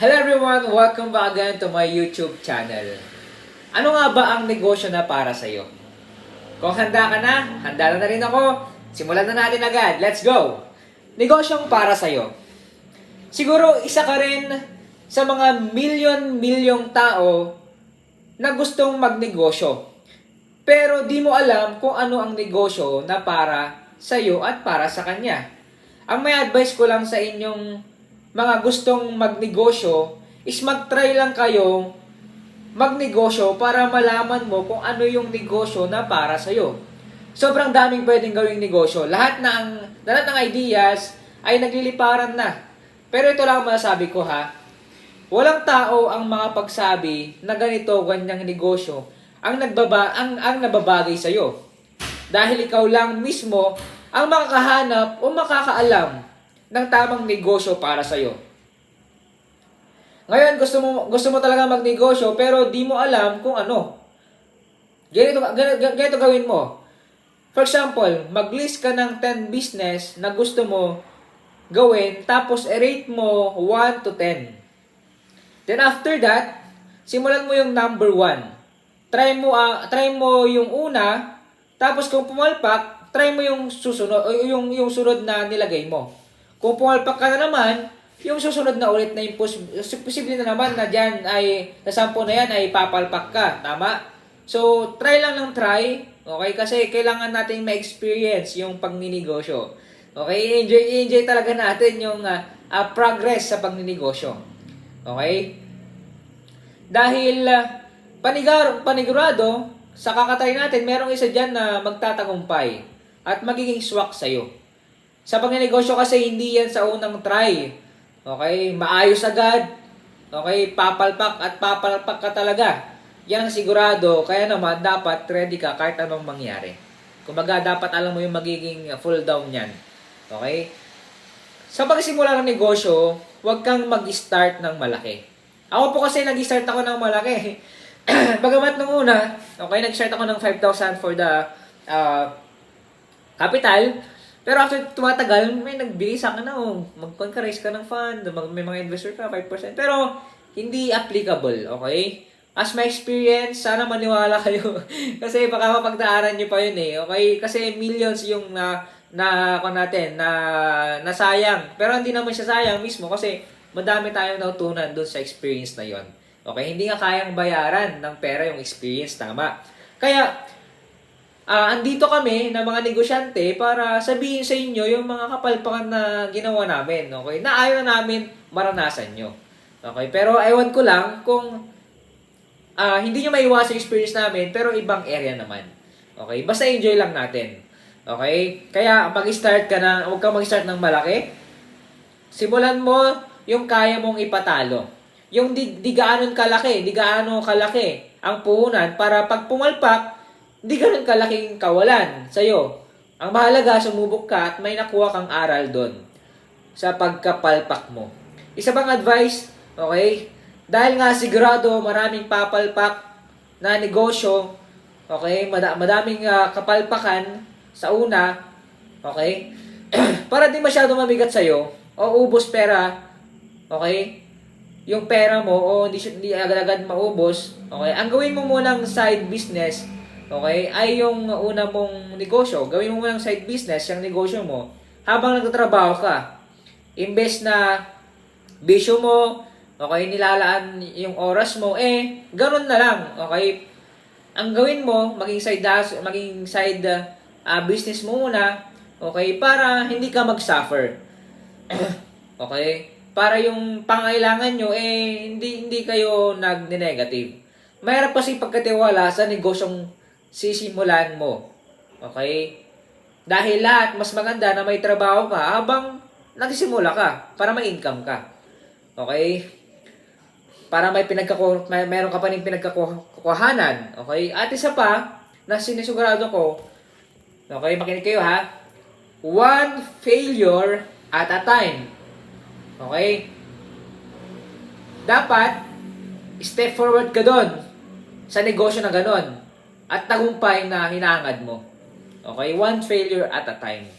Hello everyone! Welcome back again to my YouTube channel. Ano nga ba ang negosyo na para sa'yo? Kung handa ka na, handa na, na rin ako. Simulan na natin agad. Let's go! Negosyong para sa'yo. Siguro isa ka rin sa mga milyon-milyong tao na gustong magnegosyo. Pero di mo alam kung ano ang negosyo na para sa'yo at para sa kanya. Ang may advice ko lang sa inyong mga gustong magnegosyo is mag-try lang kayo magnegosyo para malaman mo kung ano yung negosyo na para sa'yo. Sobrang daming pwedeng gawing negosyo. Lahat na ang lahat ng ideas ay nagliliparan na. Pero ito lang ang masasabi ko ha. Walang tao ang mga pagsabi na ganito ganyang negosyo ang nagbaba ang ang nababagay sa iyo. Dahil ikaw lang mismo ang makakahanap o makakaalam ng tamang negosyo para sa iyo. Ngayon gusto mo gusto mo talaga magnegosyo pero di mo alam kung ano. Ganito ganito, ganito gawin mo. For example, mag-list ka ng 10 business na gusto mo gawin tapos i-rate mo 1 to 10. Then after that, simulan mo yung number 1. Try mo ah, try mo yung una, tapos kung pumalpak, try mo yung susunod yung yung sunod na nilagay mo. Kung pumalpak ka na naman, yung susunod na ulit na yung pos- posible na naman na diyan ay sa sampo na yan ay papalpak ka, tama? So, try lang ng try, okay? Kasi kailangan nating ma-experience yung pagninegosyo. Okay? Enjoy, enjoy talaga natin yung ah, ah, progress sa pagninegosyo. Okay? Dahil ah, panigar, panigurado, sa kakatry natin, merong isa dyan na magtatagumpay at magiging swak sa'yo. Sa pagnegosyo kasi, hindi yan sa unang try. Okay? Maayos agad. Okay? Papalpak at papalpak ka talaga. Yan ang sigurado. Kaya naman, dapat ready ka kahit anong mangyari. Kumbaga, dapat alam mo yung magiging full down yan. Okay? Sa pagsimula ng negosyo, huwag kang mag-start ng malaki. Ako po kasi nag-start ako ng malaki. Bagamat nung una, okay, nag-start ako ng 5,000 for the uh, capital. Pero after tumatagal, may nagbili sa akin na, oh, mag-raise ka ng fund, mag- may mga investor ka, 5%. Pero, hindi applicable, okay? As my experience, sana maniwala kayo. kasi baka mapagdaanan nyo pa yun eh, okay? Kasi millions yung na, na, ako natin, na, nasayang. Pero hindi naman siya sayang mismo kasi madami tayong natutunan doon sa experience na yon. Okay, hindi nga kayang bayaran ng pera yung experience, tama. Kaya, ah andito kami na mga negosyante para sabihin sa inyo yung mga kapalpakan na ginawa namin, okay? Na ayaw na namin maranasan nyo. Okay, pero ewan ko lang kung ah hindi nyo maiwasan experience namin, pero ibang area naman. Okay, basta enjoy lang natin. Okay? Kaya mag-start ka na, huwag kang mag-start ng malaki. Simulan mo yung kaya mong ipatalo. Yung di, di gaanon kalaki, di gaano kalaki ang puhunan para pag pumalpak, di ganun kalaking kawalan sa'yo. Ang mahalaga, sumubok ka at may nakuha kang aral doon sa pagkapalpak mo. Isa bang advice? Okay? Dahil nga sigurado maraming papalpak na negosyo, okay? Mada- madaming ah, kapalpakan sa una, okay? Para di masyado mamigat sa'yo, o ubos pera, okay? Yung pera mo, o hindi, hindi agad-agad maubos, okay? Ang gawin mo munang side business, okay, ay yung una mong negosyo. Gawin mo munang side business, yung negosyo mo, habang nagtatrabaho ka. Imbes na bisyo mo, okay, nilalaan yung oras mo, eh, ganun na lang, okay? Ang gawin mo, maging side maging side ah, business mo muna, okay, para hindi ka mag-suffer. okay? Para yung pangailangan nyo, eh, hindi, hindi kayo nag-negative. Mahirap kasi pagkatiwala sa negosyong sisimulan mo. Okay? Dahil lahat, mas maganda na may trabaho ka habang nagsisimula ka para may income ka. Okay? Para may pinagkaku may meron ka pa rin pinagkakuhanan. Okay? At isa pa, na sinisigurado ko, okay, makinig kayo ha, one failure at a time. Okay? Dapat, step forward ka doon sa negosyo na ganon at tagumpay na hinangad mo. Okay? One failure at a time.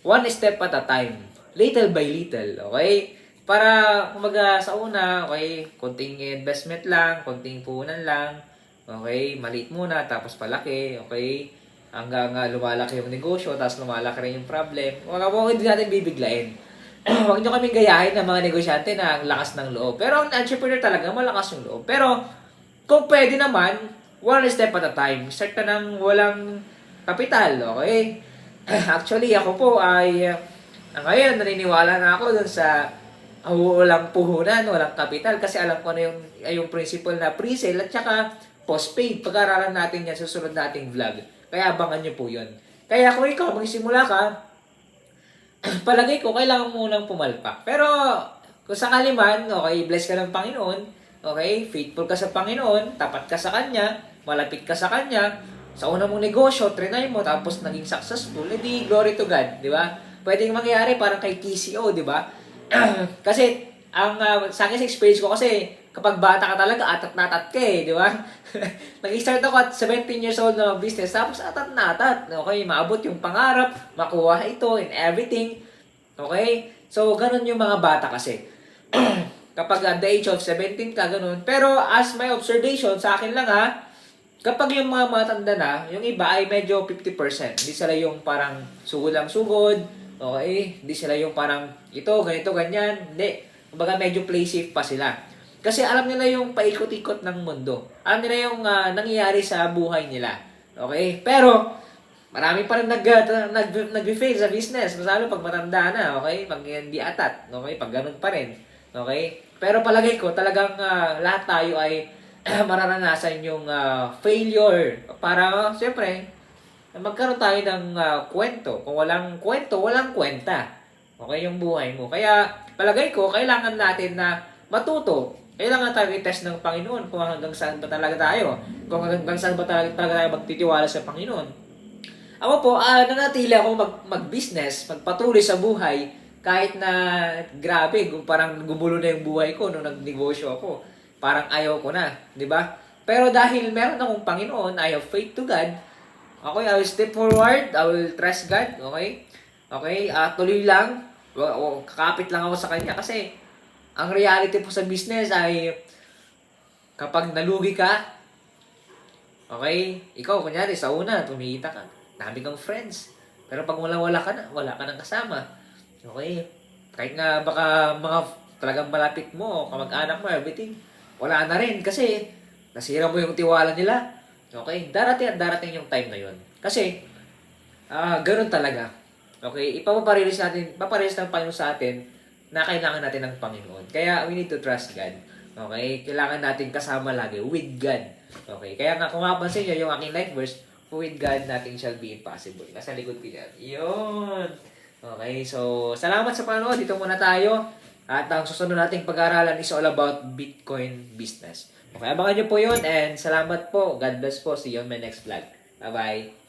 One step at a time. Little by little. Okay? Para, kumbaga, sa una, okay, konting investment lang, konting puhunan lang, okay, maliit muna, tapos palaki, okay, hanggang uh, lumalaki yung negosyo, tapos lumalaki rin yung problem. Huwag mo hindi natin bibiglain. Huwag nyo kaming gayahin ng mga negosyante na ang lakas ng loob. Pero ang entrepreneur talaga, malakas yung loob. Pero, kung pwede naman, one step at a time. Start ka ng walang kapital, okay? Actually, ako po ay, uh, ngayon, naniniwala na ako dun sa uh, walang puhunan, walang kapital, kasi alam ko na yung, yung principle na pre-sale at saka postpaid. Pag-aralan natin yan, susunod nating vlog. Kaya abangan nyo po yun. Kaya kung ikaw, magsimula ka, palagay ko, kailangan mo munang pumalpak. Pero, kung sakali man, okay, bless ka ng Panginoon, okay, faithful ka sa Panginoon, tapat ka sa Kanya, malapit ka sa Kanya, sa una mong negosyo, trinay mo, tapos naging successful, edi glory to God, di ba? Pwedeng mangyari parang kay TCO, di ba? kasi, ang uh, sa akin sa experience ko kasi, kapag bata ka talaga, atat na atat ka eh, di ba? Nag-start ako at 17 years old na business, tapos atat na atat. Okay, maabot yung pangarap, makuha ito and everything. Okay? So, ganun yung mga bata kasi. kapag at the age of 17 ka, ganun. Pero as my observation, sa akin lang ha, kapag yung mga matanda na, yung iba ay medyo 50%. Hindi sila yung parang sugod lang sugod. Okay? Hindi sila yung parang ito, ganito, ganyan. Hindi. Kumbaga medyo play safe pa sila. Kasi alam nila yung paikot-ikot ng mundo. Alam nila yung uh, nangyayari sa buhay nila. Okay? Pero, marami pa rin nag, uh, nag, nag-fail sa business. Masalo pag matanda na, okay? Pag hindi atat, okay? Pag ganun pa rin. Okay? Pero palagay ko, talagang uh, lahat tayo ay mararanasan yung uh, failure. Para, siyempre, magkaroon tayo ng uh, kwento. Kung walang kwento, walang kwenta. Okay, yung buhay mo. Kaya, palagay ko, kailangan natin na matuto. Kailangan tayo i-test ng Panginoon kung hanggang saan ba talaga tayo. Kung hanggang saan ba talaga, talaga tayo magtitiwala sa Panginoon. Ako po, uh, nanatili ako mag, mag-business, magpatuloy sa buhay, kahit na grabe, parang gumulo na yung buhay ko nung nagnegosyo ako. Parang ayaw ko na, di ba? Pero dahil meron akong Panginoon, I have faith to God, okay, I will step forward, I will trust God, okay? Okay, uh, tuloy lang, kakapit lang ako sa Kanya kasi ang reality po sa business ay kapag nalugi ka, okay, ikaw, kunyari, sa una, tumikita ka, dami kang friends. Pero pag wala-wala ka na, wala ka nang kasama. Okay? Kahit nga baka mga talagang malapit mo, kamag-anak mo, everything, wala na rin kasi nasira mo yung tiwala nila. Okay? Darating at darating yung time na yun. Kasi, ah uh, ganun talaga. Okay? Ipapaparilis natin, paparilis ng Panginoon sa atin na kailangan natin ng Panginoon. Kaya we need to trust God. Okay? Kailangan natin kasama lagi with God. Okay? Kaya nga kung mapapansin nyo yung aking life verse, with God, nothing shall be impossible. Nasa likod ko yan. Yun! Okay, so salamat sa panonood. Dito muna tayo. At ang susunod nating pag-aaralan is all about Bitcoin business. Okay, abangan nyo po yun and salamat po. God bless po. See you on my next vlog. Bye-bye.